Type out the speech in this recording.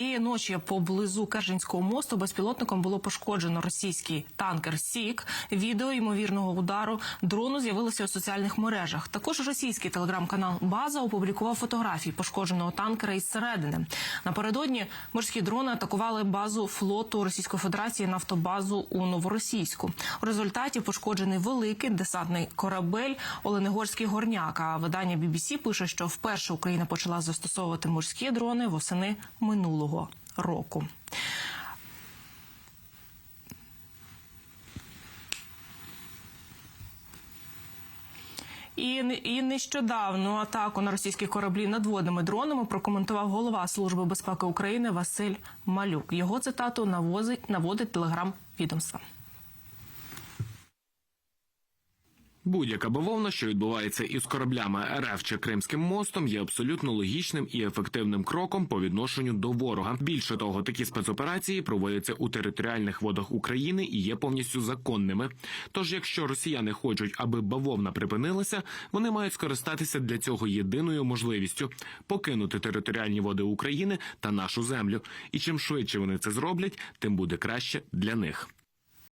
и Ночі поблизу Керженського мосту безпілотником було пошкоджено російський танкер Сік. Відео ймовірного удару дрону з'явилося у соціальних мережах. Також російський телеграм-канал База опублікував фотографії пошкодженого танкера із середини. Напередодні морські дрони атакували базу флоту Російської Федерації нафтобазу у Новоросійську. У результаті пошкоджений великий десантний корабель Оленегорський горняк. А видання BBC пише, що вперше Україна почала застосовувати морські дрони восени минулого року. І, і нещодавно атаку на російські кораблі надводними дронами прокоментував голова Служби безпеки України Василь Малюк. Його цитату навозить наводить телеграм відомства. Будь-яка бавовна, що відбувається із кораблями РФ чи Кримським мостом, є абсолютно логічним і ефективним кроком по відношенню до ворога. Більше того, такі спецоперації проводяться у територіальних водах України і є повністю законними. Тож, якщо росіяни хочуть, аби бавовна припинилася, вони мають скористатися для цього єдиною можливістю покинути територіальні води України та нашу землю. І чим швидше вони це зроблять, тим буде краще для них.